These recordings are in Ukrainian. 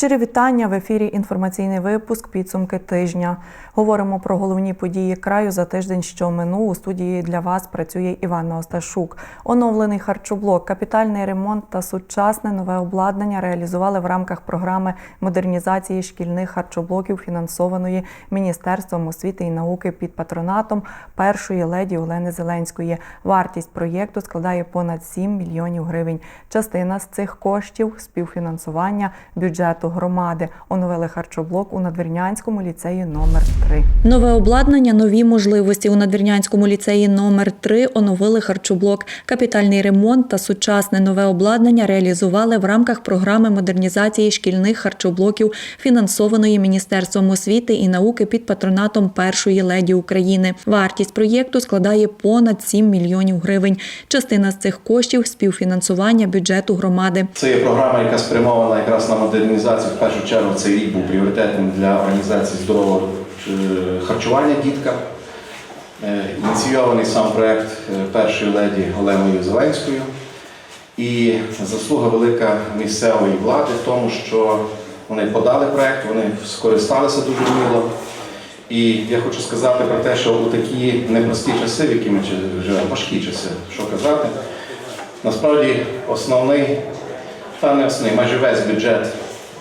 Щирі вітання в ефірі. Інформаційний випуск підсумки тижня. Говоримо про головні події краю за тиждень, що минув. У студії для вас працює Іванна Осташук. Оновлений харчоблок, капітальний ремонт та сучасне нове обладнання реалізували в рамках програми модернізації шкільних харчоблоків, фінансованої Міністерством освіти і науки під патронатом першої леді Олени Зеленської. Вартість проєкту складає понад 7 мільйонів гривень. Частина з цих коштів співфінансування бюджету громади. Оновили харчоблок у Надвірнянському ліцеї номер 3 Нове обладнання, нові можливості у Надвірнянському ліцеї номер 3 оновили харчоблок. Капітальний ремонт та сучасне нове обладнання реалізували в рамках програми модернізації шкільних харчоблоків, фінансованої Міністерством освіти і науки під патронатом першої леді України. Вартість проєкту складає понад 7 мільйонів гривень. Частина з цих коштів співфінансування бюджету громади. Це є програма, яка спрямована якраз на модернізацію. В першу чергу цей рік був пріоритетним для організації здорового е, харчування діткам. Е, Ініційований сам проект е, першої леді Оленою Зеленською. І заслуга велика місцевої влади в тому, що вони подали проект, вони скористалися дуже вміло. І я хочу сказати про те, що у такі непрості часи, в які ми живемо, важкі часи, що казати, насправді основний, та не основний, майже весь бюджет,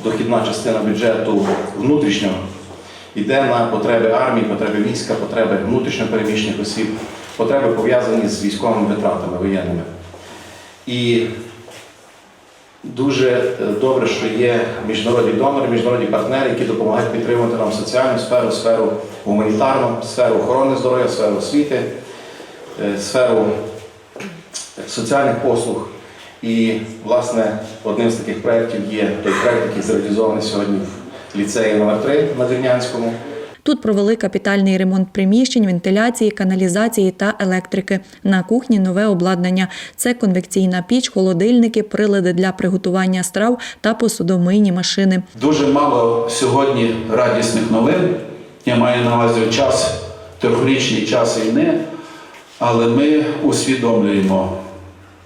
дохідна частина бюджету внутрішнього йде на потреби армії, потреби війська, потреби внутрішньопереміщених осіб, потреби пов'язані з військовими витратами воєнними. І дуже е, добре, що є міжнародні донори, міжнародні партнери, які допомагають підтримувати нам соціальну сферу, сферу гуманітарну, сферу охорони здоров'я, сферу освіти, е, сферу соціальних послуг. І, власне, одним з таких проєктів є той проєкт, який зреалізований сьогодні в ліцеї номер 3 на Дернянському. Тут провели капітальний ремонт приміщень, вентиляції, каналізації та електрики. На кухні нове обладнання. Це конвекційна піч, холодильники, прилади для приготування страв та посудомийні машини. Дуже мало сьогодні радісних новин. Я маю на увазі час, трьохрічний час війни, але ми усвідомлюємо,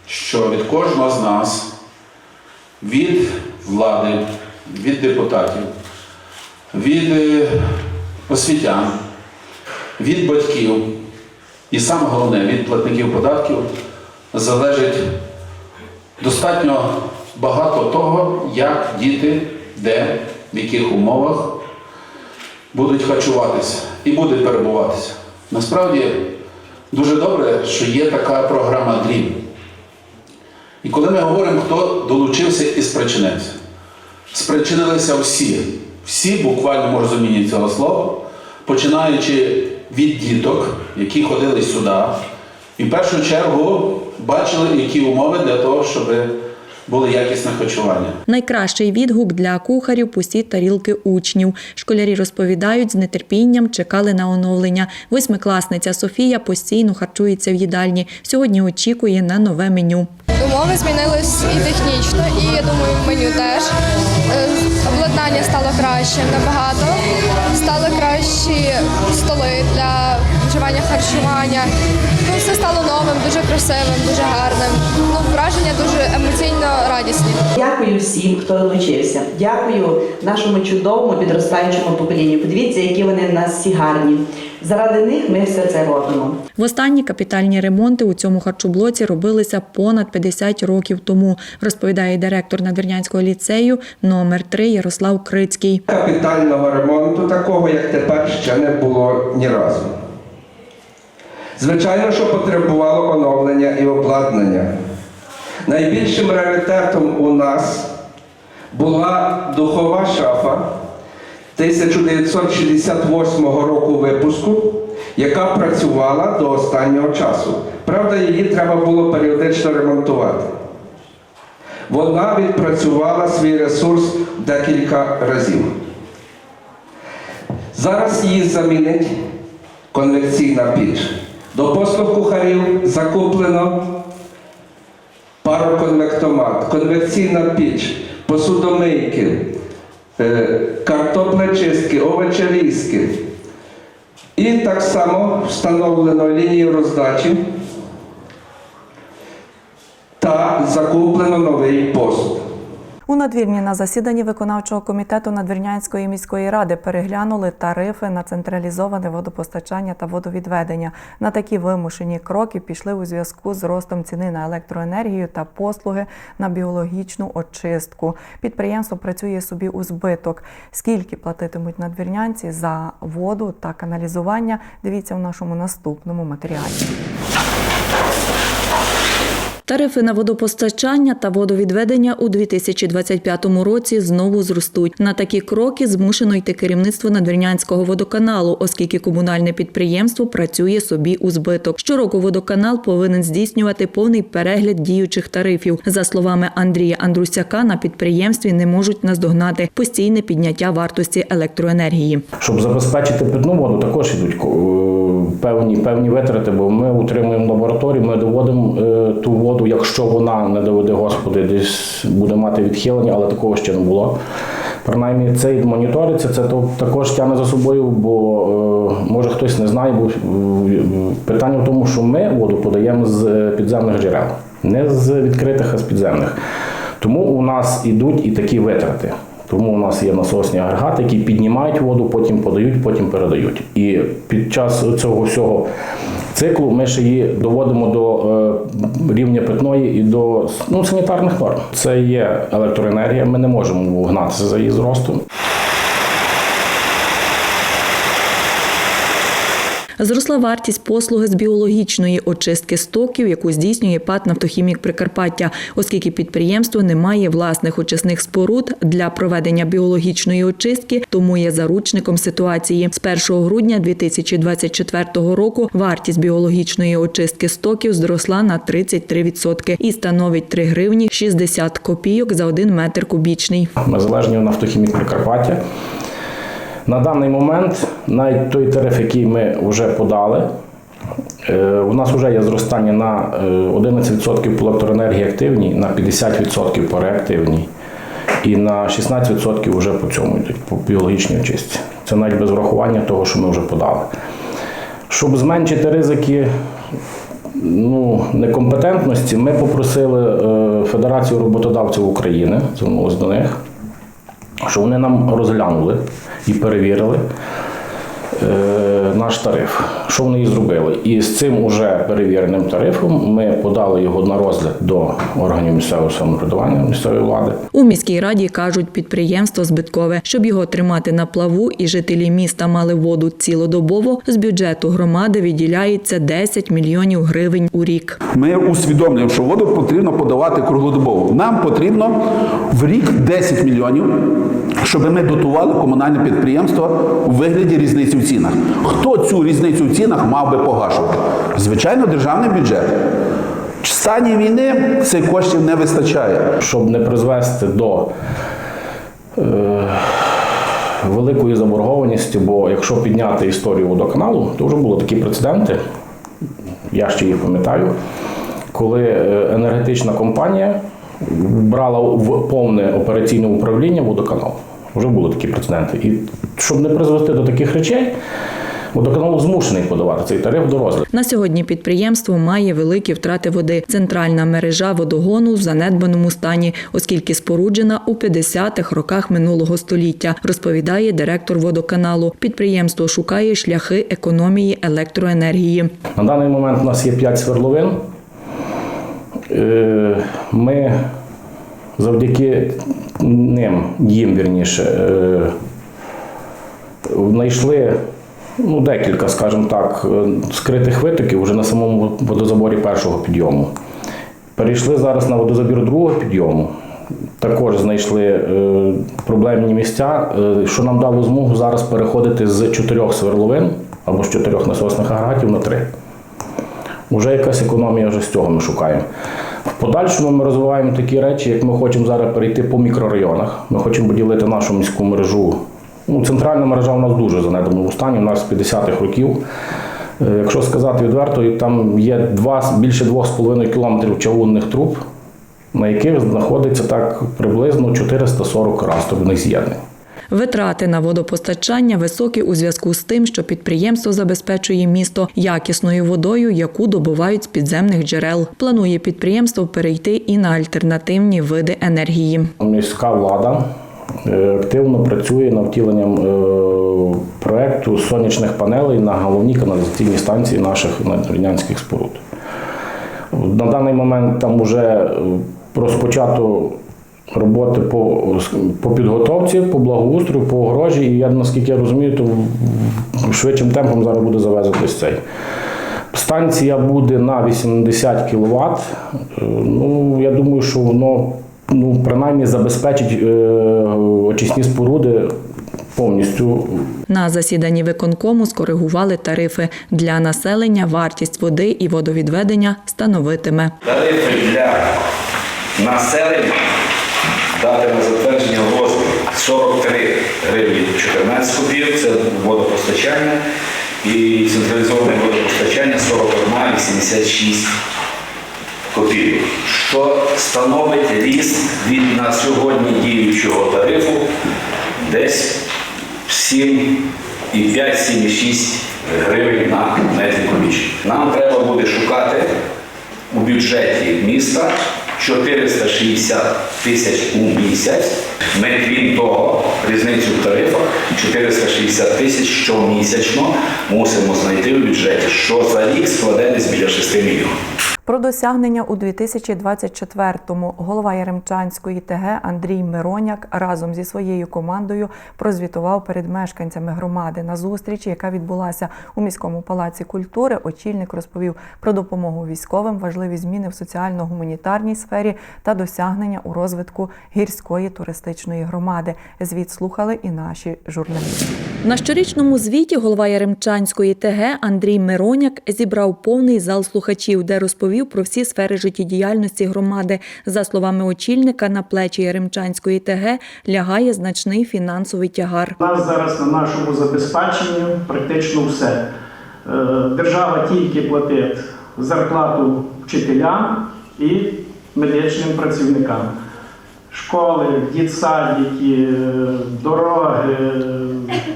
що від кожного з нас, від влади, від депутатів, від е, освітян, від батьків і саме головне від платників податків залежить достатньо багато того, як діти, де, в яких умовах будуть харчуватися і будуть перебуватися. Насправді дуже добре, що є така програма Dream. І коли ми говоримо, хто долучився і спричинився, спричинилися всі, всі в буквальному розумінні цього слова, починаючи від діток, які ходили сюди, і в першу чергу бачили, які умови для того, щоб було якісне харчування. Найкращий відгук для кухарів пусті тарілки учнів. Школярі розповідають, з нетерпінням чекали на оновлення. Восьмикласниця Софія постійно харчується в їдальні. Сьогодні очікує на нове меню. Умови змінились і технічно, і я думаю, меню теж. Е, Обладнання стало кращим набагато. Стали кращі столи для вживання харчування. Ну, все стало новим, дуже красивим, дуже гарним. Ну, враження дуже емоційно радісні. Дякую всім, хто долучився. Дякую нашому чудовому підростаючому поколінню. Подивіться, які вони в нас всі гарні. Заради них ми все це робимо. Востанні капітальні ремонти у цьому харчоблоці робилися понад 50 років тому, розповідає директор Надвірнянського ліцею номер 3 Ярослав Крицький. Капітального ремонту такого, як тепер, ще не було ні разу. Звичайно, що потребувало оновлення і обладнання. Найбільшим раритетом у нас була духова шафа 1968 року випуску, яка працювала до останнього часу. Правда, її треба було періодично ремонтувати. Вона відпрацювала свій ресурс декілька разів. Зараз її замінить конвекційна піч. До послуг кухарів закуплено пароконвектомат, конвекційна піч, посудомийки, е, картоплечистки, овочерізки. І так само встановлено лінію роздачі та закуплено новий посуд. У надвірні на засіданні виконавчого комітету Надвірнянської міської ради переглянули тарифи на централізоване водопостачання та водовідведення. На такі вимушені кроки пішли у зв'язку з ростом ціни на електроенергію та послуги на біологічну очистку. Підприємство працює собі у збиток. Скільки платитимуть надвірнянці за воду та каналізування? Дивіться у нашому наступному матеріалі. Тарифи на водопостачання та водовідведення у 2025 році знову зростуть. На такі кроки змушено йти керівництво Надвірнянського водоканалу, оскільки комунальне підприємство працює собі у збиток. Щороку водоканал повинен здійснювати повний перегляд діючих тарифів. За словами Андрія Андрусяка, на підприємстві не можуть наздогнати постійне підняття вартості електроенергії. Щоб забезпечити питну воду, також йдуть е, певні, певні витрати, бо ми утримуємо лабораторію, ми доводимо е, ту воду, якщо вона не доведе Господи, десь буде мати відхилення, але такого ще не було. Принаймні, це і моніториться, це також тягне за собою, бо е, може хтось не знає, бо е, питання в тому, що ми воду подаємо з підземних джерел, не з відкритих, а з підземних. Тому у нас ідуть і такі витрати. Тому у нас є насосні агрегати, які піднімають воду, потім подають, потім передають. І під час цього всього циклу ми ще її доводимо до е, рівня питної і до ну, санітарних норм. Це є електроенергія, ми не можемо гнатися за її зростом. Зросла вартість послуги з біологічної очистки стоків, яку здійснює ПАТ «Нафтохімік Прикарпаття, оскільки підприємство не має власних очисних споруд для проведення біологічної очистки, тому є заручником ситуації. З 1 грудня 2024 року вартість біологічної очистки стоків зросла на 33% і становить 3 гривні 60 копійок за 1 метр кубічний. Ми залежні від нафтохімік Прикарпаття. На даний момент навіть той тариф, який ми вже подали, е, у нас вже є зростання на е, 11% по електроенергії активній, на 50% по реактивній і на 16% вже по цьому йдуть, по біологічній очистці. Це навіть без врахування того, що ми вже подали. Щоб зменшити ризики ну, некомпетентності, ми попросили е, Федерацію роботодавців України, звернулися до них, що вони нам розглянули і перевірили наш тариф. Що вони і зробили? І з цим уже перевіреним тарифом ми подали його на розгляд до органів місцевого самоврядування, місцевої влади. У міській раді кажуть, підприємство збиткове. Щоб його тримати на плаву і жителі міста мали воду цілодобово, з бюджету громади виділяється 10 мільйонів гривень у рік. Ми усвідомлюємо, що воду потрібно подавати круглодобово. Нам потрібно в рік 10 мільйонів, щоб ми дотували комунальне підприємство у вигляді різниці в цінах. Хто цю різницю в цінах мав би погашувати? Звичайно, державний бюджет. В стані війни цих коштів не вистачає. щоб не призвести до е, великої заборгованості, бо якщо підняти історію водоканалу, то вже були такі прецеденти, я ще їх пам'ятаю, коли е, енергетична компанія брала в повне операційне управління водоканалу. Вже були такі прецеденти. І щоб не призвести до таких речей, водоканал змушений подавати цей тариф до розгляду. На сьогодні підприємство має великі втрати води. Центральна мережа водогону в занедбаному стані, оскільки споруджена у 50-х роках минулого століття, розповідає директор водоканалу. Підприємство шукає шляхи економії електроенергії. На даний момент у нас є 5 свердловин. Е, Ми завдяки ним, їм вірніше, е, знайшли ну, декілька, скажімо так, е, скритих витоків вже на самому водозаборі першого підйому. Перейшли зараз на водозабір другого підйому. Також знайшли е, проблемні місця, е, що нам дало змогу зараз переходити з чотирьох сверловин або з чотирьох насосних агрегатів на три. Уже якась економія вже з цього ми шукаємо. В подальшому ми розвиваємо такі речі, як ми хочемо зараз перейти по мікрорайонах. Ми хочемо поділити нашу міську мережу. Ну, центральна мережа у нас дуже в занедбаному стані, у нас з 50-х років. Е, Якщо сказати відверто, там є два, більше 2,5 кілометрів чавунних труб, на яких знаходиться так приблизно 440 растовних з'єднань. Витрати на водопостачання високі у зв'язку з тим, що підприємство забезпечує місто якісною водою, яку добувають з підземних джерел. Планує підприємство перейти і на альтернативні види енергії. Міська влада е, активно працює над втіленням е, проекту сонячних панелей на головній каналізаційній станції наших надвірнянських споруд. На даний момент там вже розпочато роботи по, по підготовці, по благоустрою, по огорожі, і я наскільки я розумію, то швидшим темпом зараз буде завезитись цей. Станція буде на 80 кВт. Ну, я думаю, що воно ну, принаймні забезпечить е, очисні споруди повністю На засіданні виконкому скоригували тарифи для населення. Вартість води і водовідведення становитиме. Тарифи для населення дати на затвердження в розмірі 43 гривні 14 копійок, це водопостачання, і централізоване водопостачання 41,86 копійок, що становить ріст від на сьогодні діючого тарифу десь 7,5-7,6 гривень на метр кубічний. Нам треба буде шукати у бюджеті міста 460 тисяч у місяць. Ми, крім того, різницю в тарифах 460 тисяч щомісячно мусимо знайти в бюджеті, що за рік складе десь біля 6 мільйонів. Про досягнення у 2024-му голова Яремчанської ТГ Андрій Мироняк разом зі своєю командою прозвітував перед мешканцями громади на зустрічі, яка відбулася у міському палаці культури. Очільник розповів про допомогу військовим, важливі зміни в соціально-гуманітарній сфері та досягнення у розвитку гірської туристичної громади. Звіт слухали і наші журналісти. На щорічному звіті голова Яремчанської ТГ Андрій Мироняк зібрав повний зал слухачів, де розповів про всі сфери життєдіяльності громади. За словами очільника, на плечі Яремчанської ТГ лягає значний фінансовий тягар. У нас зараз на нашому забезпеченні практично все. Е, Держава тільки платить зарплату вчителям і медичним працівникам. Школи, дітсадики, е, дороги,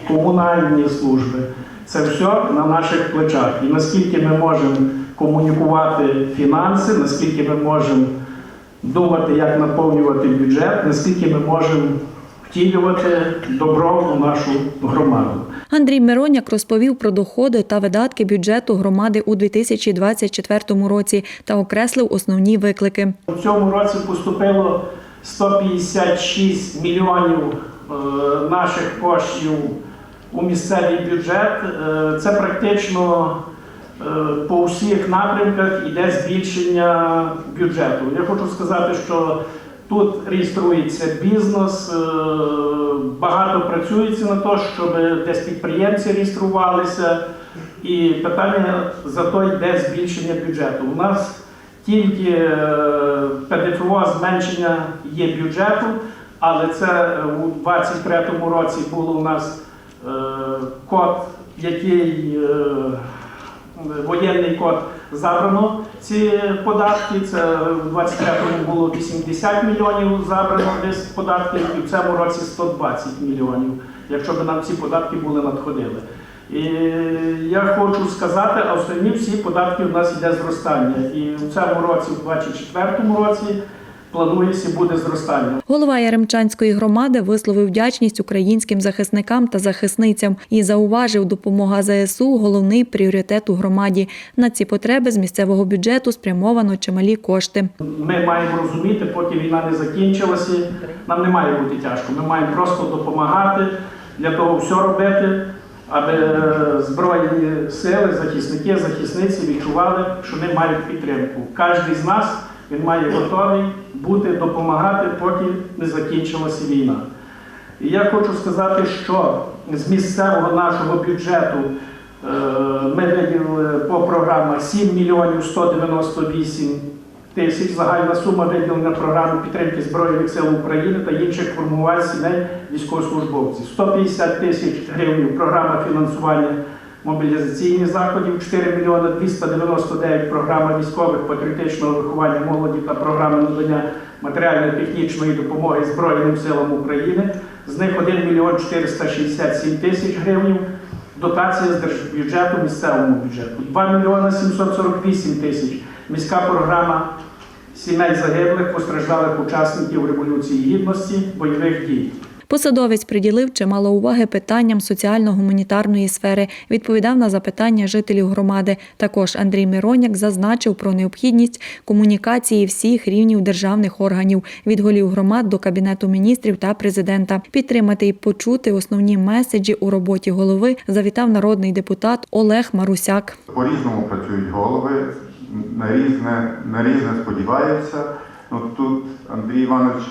комунальні служби це все на наших плечах. І наскільки ми можемо комунікувати фінанси, наскільки ми можемо думати, як наповнювати бюджет, наскільки ми можемо втілювати добро у нашу громаду. Андрій Мироняк розповів про доходи та видатки бюджету громади у 2024 році та окреслив основні виклики. У цьому році поступило 156 мільйонів е, наших коштів у місцевий бюджет. Е, Це практично по всіх напрямках іде збільшення бюджету. Я хочу сказати, що тут реєструється бізнес, е, багато працюється на те, щоб десь підприємці реєструвалися. І питання за то йде збільшення бюджету. У нас тільки е, ПДФО зменшення є бюджету, але це е, у 2023 році було у нас е, код, який е, воєнний код забрано ці податки. Це в 23-му було 80 мільйонів забрано десь податків, і в цьому році 120 мільйонів, якщо б нам ці податки були надходили. І я хочу сказати, а основні всі податки у нас йде зростання. І в цьому році, в 24-му році, планується буде зростання. Голова Яремчанської громади висловив вдячність українським захисникам та захисницям і зауважив, допомога ЗСУ – головний пріоритет у громаді. На ці потреби з місцевого бюджету спрямовано чималі кошти. Ми маємо розуміти, поки війна не закінчилася, нам не має бути тяжко. Ми маємо просто допомагати, для того все робити, аби е, збройні сили, захисники, захисниці відчували, що вони мають підтримку. Кожен з нас він має готовий бути, допомагати, поки не закінчилася війна. І я хочу сказати, що з місцевого нашого бюджету е, ми виділили по програмах 7 мільйонів 198 тисяч. Загальна сума виділена програми підтримки Збройних сил України та інших формувань сімей військовослужбовців. 150 тисяч гривень програма фінансування мобілізаційних заходів, 4 мільйони 299 програма військових патріотичного виховання молоді та програми надання матеріально-технічної допомоги Збройним силам України. З них 1 мільйон 467 тисяч гривень дотація з держбюджету місцевому бюджету. 2 мільйона 748 тисяч міська програма сімей загиблих постраждалих учасників Революції Гідності, бойових дій. Посадовець приділив чимало уваги питанням соціально-гуманітарної сфери, відповідав на запитання жителів громади. Також Андрій Мироняк зазначив про необхідність комунікації всіх рівнів державних органів від голів громад до кабінету міністрів та президента. Підтримати і почути основні меседжі у роботі голови завітав народний депутат Олег Марусяк. По-різному працюють голови, на різне, на різне сподіваються. Ну, тут Андрій Іванович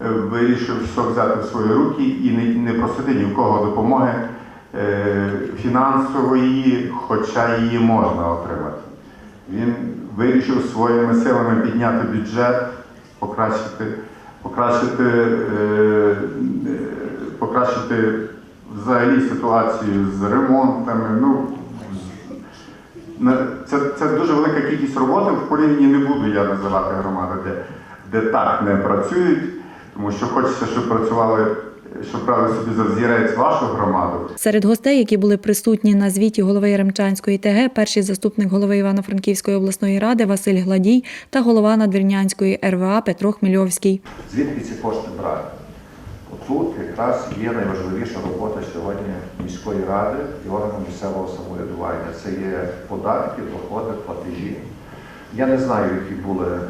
вирішив все взяти в свої руки і не, просити ні в кого допомоги е, фінансової, хоча її можна отримати. Він вирішив своїми силами підняти бюджет, покращити, покращити, е, е, покращити взагалі ситуацію з ремонтами. Ну, це, це дуже велика кількість роботи. В порівнянні не буду я називати громади, де, де так не працюють, тому що хочеться, щоб працювали, щоб брали собі за взірець вашу громаду. Серед гостей, які були присутні на звіті голови Яремчанської ТГ, перший заступник голови Івано-Франківської обласної ради Василь Гладій та голова Надвірнянської РВА Петро Хмельовський. Звідки ці кошти брати? Отут якраз є найважливіша робота сьогодні міської ради і органу місцевого самоврядування. Це є податки, доходи, платежі. Я не знаю, які були е,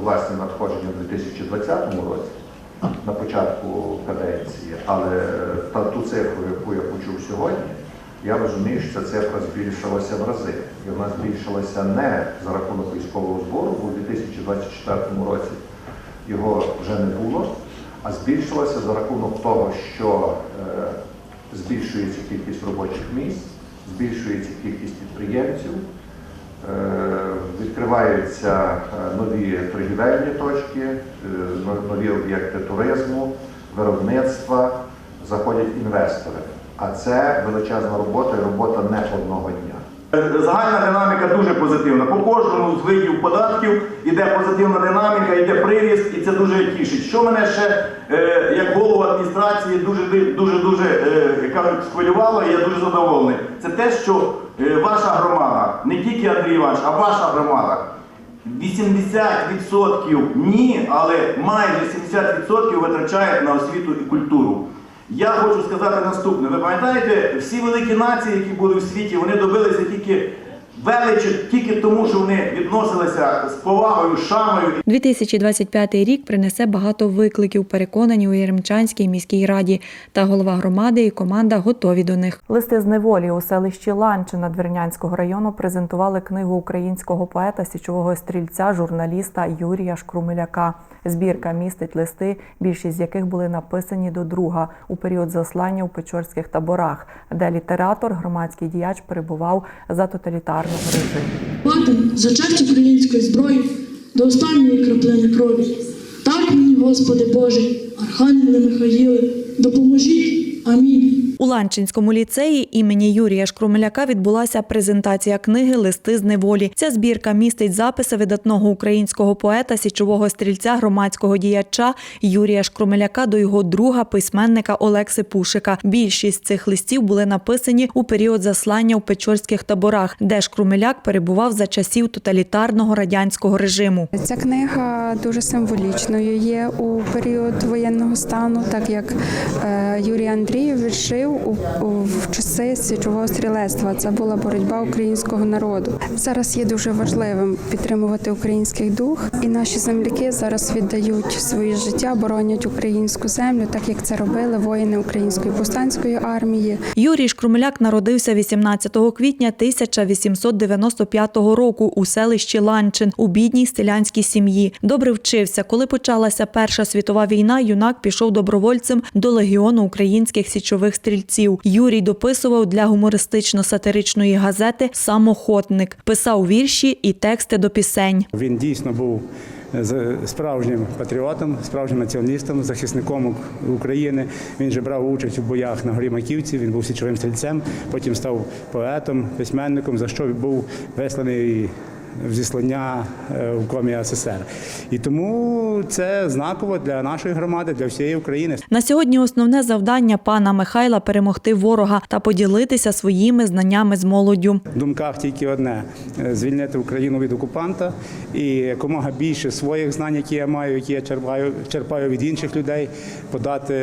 власні надходження у 2020 році на початку каденції, але та ту цифру, яку я почув сьогодні, я розумію, що ця цифра збільшилася в рази. І вона збільшилася не за рахунок військового збору, бо у 2024 році його вже не було, а збільшилася за рахунок того, що е, збільшується кількість робочих місць, збільшується кількість підприємців, відкриваються е, нові торгівельні точки, е, нові об'єкти туризму, виробництва, заходять інвестори. А це величезна робота і робота не одного дня. Загальна динаміка дуже позитивна. По кожному з видів податків іде позитивна динаміка, йде приріст, і це дуже тішить. Що мене ще е, як голову адміністрації дуже дуже дуже е, кажуть, схвилювало, і я дуже задоволений. Це те, що е, ваша громада, не тільки Андрій Іванович, а ваша громада. 80% ні, але майже 70% витрачає на освіту і культуру. Я хочу сказати наступне. Ви пам'ятаєте, всі великі нації, які були в світі, вони добилися тільки величі, тільки тому, що вони відносилися з повагою, шаною 2025 рік принесе багато викликів, переконані у Яремчанській міській раді. Та голова громади і команда готові до них. Листи з неволі у селищі Ланчина Двірнянського району презентували книгу українського поета січового стрільця, журналіста Юрія Шкрумеляка. Збірка містить листи, більшість з яких були написані до друга у період заслання у печорських таборах, де літератор, громадський діяч перебував за тоталітарного режиму. Мати за честь української зброї до останньої краплини крові. Так мені, Господи Боже, Архангеле Михаїле, допоможіть. Амінь. У Ланчинському ліцеї імені Юрія Шкрумеляка відбулася презентація книги Листи з неволі. Ця збірка містить записи видатного українського поета, січового стрільця, громадського діяча Юрія Шкрумеляка до його друга письменника Олекси Пушика. Більшість цих листів були написані у період заслання у печорських таборах, де Шкрумеляк перебував за часів тоталітарного радянського режиму. Ця книга дуже символічною є у період воєнного стану, так як е, Юрій Андрійович жив у, у в часи січового стрілецтва. Це була боротьба українського народу. Зараз є дуже важливим підтримувати український дух, і наші земляки зараз віддають своє життя, боронять українську землю, так як це робили воїни української повстанської армії. Юрій Шкрумеляк народився 18 квітня 1895 року у селищі Ланчин у бідній селянській сім'ї. Добре вчився. Коли почалася Перша світова війна, юнак пішов добровольцем до легіону українських січових стрільців. Юрій дописував для гумористично-сатиричної газети Самохотник, писав вірші і тексти до пісень. Він дійсно був з- справжнім патріотом, справжнім націоналістом, захисником України. Він же брав участь у боях на горі Маківці. Він був січовим стрільцем, потім став поетом, письменником, за що був висланий зіслання е, в комі СССР. І тому це знаково для нашої громади, для всієї України. На сьогодні основне завдання пана Михайла перемогти ворога та поділитися своїми знаннями з молоддю. В думках тільки одне е, звільнити Україну від окупанта і якомога більше своїх знань, які я маю, які я черпаю, черпаю від інших людей, подати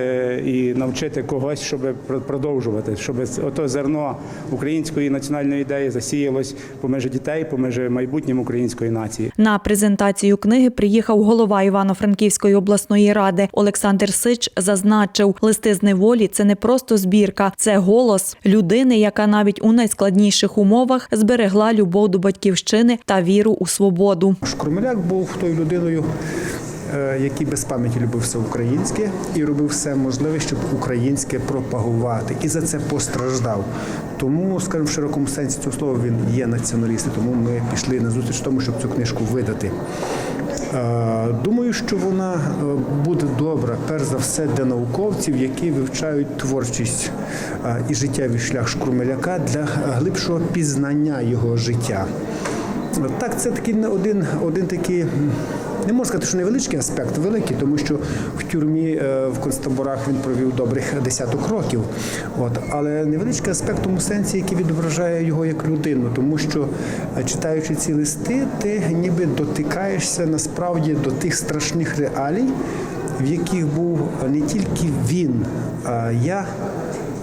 і навчити когось, щоб продовжувати, щоб ото зерно української національної ідеї засіялось поміж дітей, поміж майбутнім української нації. На презентацію книги приїхав голова Івано-Франківської обласної ради Олександр Сич. Зазначив, листи з неволі це не просто збірка, це голос людини, яка навіть у найскладніших умовах зберегла любов до батьківщини та віру у свободу. Шкурмеляк був тою людиною, який без пам'яті любив все українське і робив все можливе, щоб українське пропагувати. І за це постраждав. Тому, скажімо, в широкому сенсі цього слова він є націоналіст, тому ми пішли на зустріч тому, щоб цю книжку видати. Е, Думаю, що вона е, буде добра, перш за все, для науковців, які вивчають творчість е, і життєвий шлях Шкурмеляка для глибшого пізнання його життя. Так, це такий один, один такий, не можна сказати, що невеличкий аспект, великий, тому що в тюрмі е, в концтаборах він провів добрих десяток років. От, але невеличкий аспект тому сенсі, який відображає його як людину, тому що е, читаючи ці листи, ти ніби дотикаєшся насправді до тих страшних реалій, в яких був не тільки він, а я.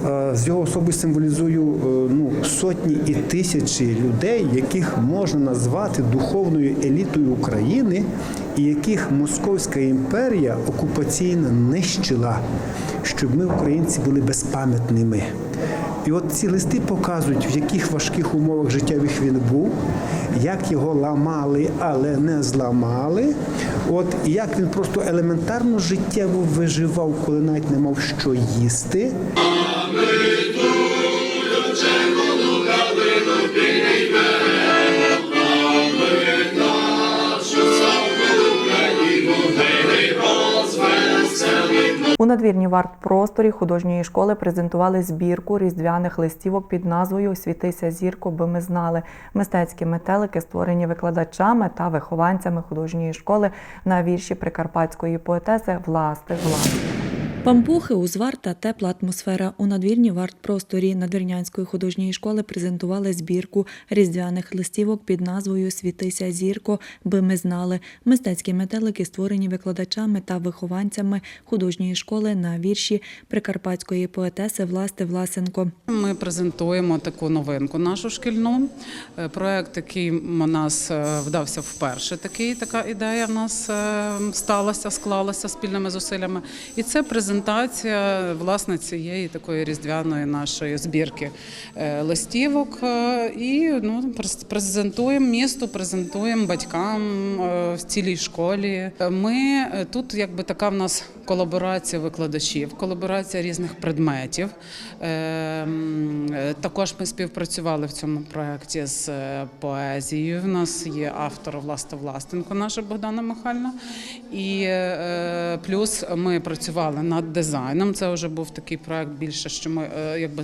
Е, З його особи символізую ну, сотні і тисячі людей, яких можна назвати духовною елітою України, і яких Московська імперія окупаційна нищила, щоб ми, українці, були безпам'ятними. І от ці листи показують, в яких важких умовах життєвих він був, як його ламали, але не зламали. От як він просто елементарно життєво виживав, коли навіть не мав що їсти. У надвірні варт-просторі художньої школи презентували збірку різдвяних листівок під назвою Світися зірко, би ми знали. Мистецькі метелики створені викладачами та вихованцями художньої школи на вірші прикарпатської поетеси Власти Власти. Пампухи, узвар та тепла атмосфера. У надвірні варт-просторі Надвірнянської художньої школи презентували збірку різдвяних листівок під назвою Світися зірко, би ми знали. Мистецькі метелики створені викладачами та вихованцями художньої школи на вірші прикарпатської поетеси Власти Власенко. Ми презентуємо таку новинку нашу шкільну. Е, Проект, який у нас е, вдався вперше. Такий така ідея в нас е, сталася, склалася спільними зусиллями. І це презентація власне цієї такої різдвяної нашої збірки е, листівок. Е, І ну презентуємо місту, презентуємо батькам е, в цілій школі. Ми тут, якби така в нас колаборація викладачів, колаборація різних предметів. Також ми співпрацювали в цьому проєкті з поезією. В нас є автор Власта Властенко, наша Богдана Михайлівна. І плюс ми працювали над дизайном. Це вже був такий проєкт більше, що ми е, якби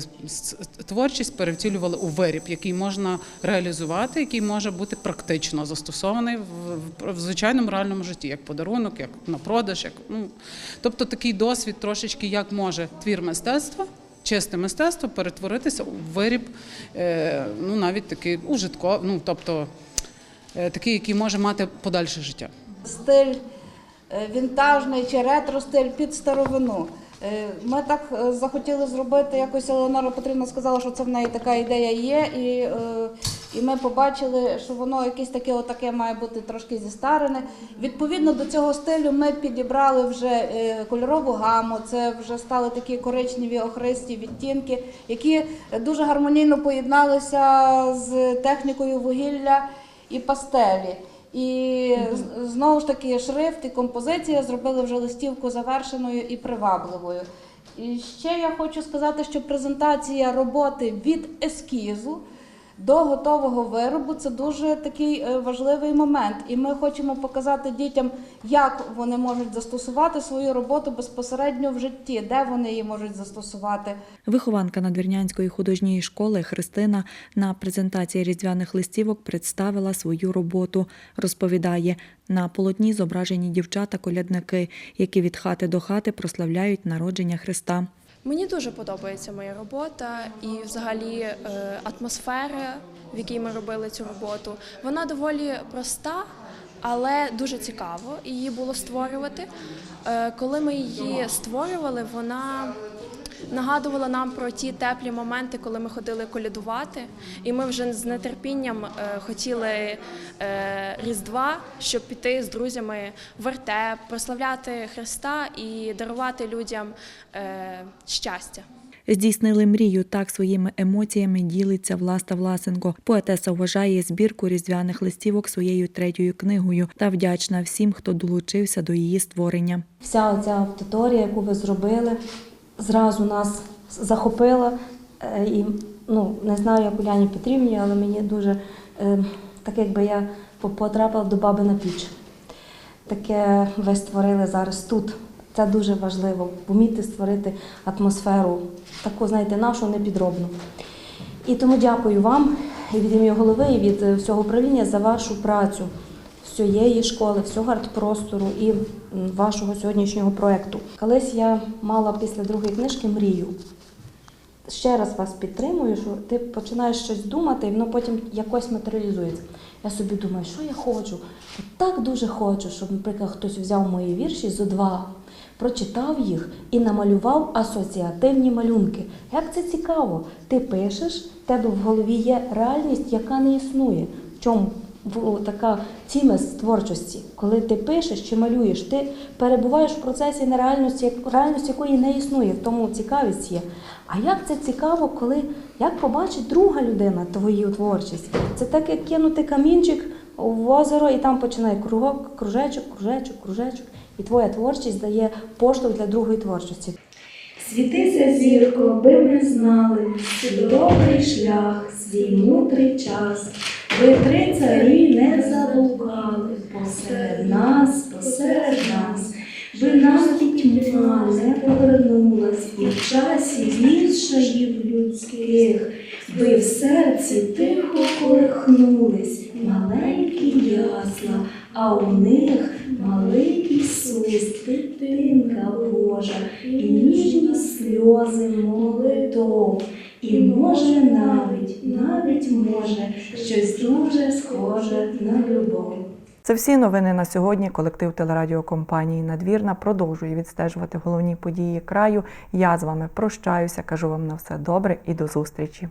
творчість перевтілювали у виріб, який можна реалізувати, який може бути практично застосований в, в, звичайному реальному житті, як подарунок, як на продаж, як ну тобто такий досвід трошечки, як може твір мистецтва. Чисте мистецтво перетворитися у виріб, е, ну навіть такий ужитко, ну тобто е, такий, який може мати подальше життя. стиль вінтажний чи ретро-стиль під старовину. Е, Ми так е, захотіли зробити, якось Елеонора Петрівна сказала, що це в неї така ідея є, і, е, і ми побачили, що воно якесь таке, отаке має бути трошки зістарене. Відповідно до цього стилю ми підібрали вже е, кольорову гаму, це вже стали такі коричневі охристі відтінки, які дуже гармонійно поєдналися з технікою вугілля і пастелі. І знову ж таки шрифт і композиція зробили вже листівку завершеною і привабливою. І ще я хочу сказати, що презентація роботи від ескізу до готового виробу це дуже такий е, важливий момент. І ми хочемо показати дітям, як вони можуть застосувати свою роботу безпосередньо в житті, де вони її можуть застосувати. Вихованка Надвірнянської художньої школи Христина на презентації різдвяних листівок представила свою роботу. Розповідає, на полотні зображені дівчата-колядники, які від хати до хати прославляють народження Христа. Мені дуже подобається моя робота і, взагалі, е, атмосфера, в якій ми робили цю роботу. Вона доволі проста, але дуже цікаво її було створювати. Е, Коли ми її створювали, вона нагадувала нам про ті теплі моменти, коли ми ходили колядувати, і ми вже з нетерпінням е, хотіли е, Різдва, щоб піти з друзями в вертеп, прославляти Христа і дарувати людям е, щастя. Здійснили мрію. Так своїми емоціями ділиться Власта Власенко. Поетеса вважає збірку різдвяних листівок своєю третьою книгою та вдячна всім, хто долучився до її створення. Вся ця аудиторія, яку ви зробили, зразу нас захопила. Е, І ну, не знаю, як Уляні Петрівні, але мені дуже е, так, якби я потрапила до баби на піч. Таке ви створили зараз тут. Це дуже важливо, вміти створити атмосферу, таку, знаєте, нашу непідробну. І тому дякую вам і від ім'я голови, і від е, всього управління за вашу працю всієї школи, всього артпростору і вашого сьогоднішнього проєкту. Колись я мала після другої книжки мрію. Ще раз вас підтримую, що ти починаєш щось думати, і воно потім якось матеріалізується. Я собі думаю, що я хочу? Так дуже хочу, щоб, наприклад, хтось взяв мої вірші зо два, прочитав їх і намалював асоціативні малюнки. Як це цікаво? Ти пишеш, в тебе в голові є реальність, яка не існує. В чому в- така цінність творчості, коли ти пишеш чи малюєш, ти перебуваєш в процесі нереальності, реальності якої не існує, в тому цікавість є. А як це цікаво, коли як побачить друга людина твою творчість? Це так, як кинути камінчик в озеро, і там починає кругок, кружечок, кружечок, кружечок, і твоя творчість дає поштовх для другої творчості. Світися, зірко, би ми знали свій добрий шлях, свій мудрий час. Ви три царі не заблукали посеред нас, посеред нас. Ви навіть тьма не повернулась і в часі віршаїв людських. Ви в серці тихо колихнулись, маленькі ясла, а у них малий Ісус, дитинка Божа, і ніжні сльози молитов. І може навіть, навіть може щось дуже схоже на любов. Це всі новини на сьогодні. Колектив телерадіокомпанії Надвірна продовжує відстежувати головні події краю. Я з вами прощаюся, кажу вам на все добре і до зустрічі.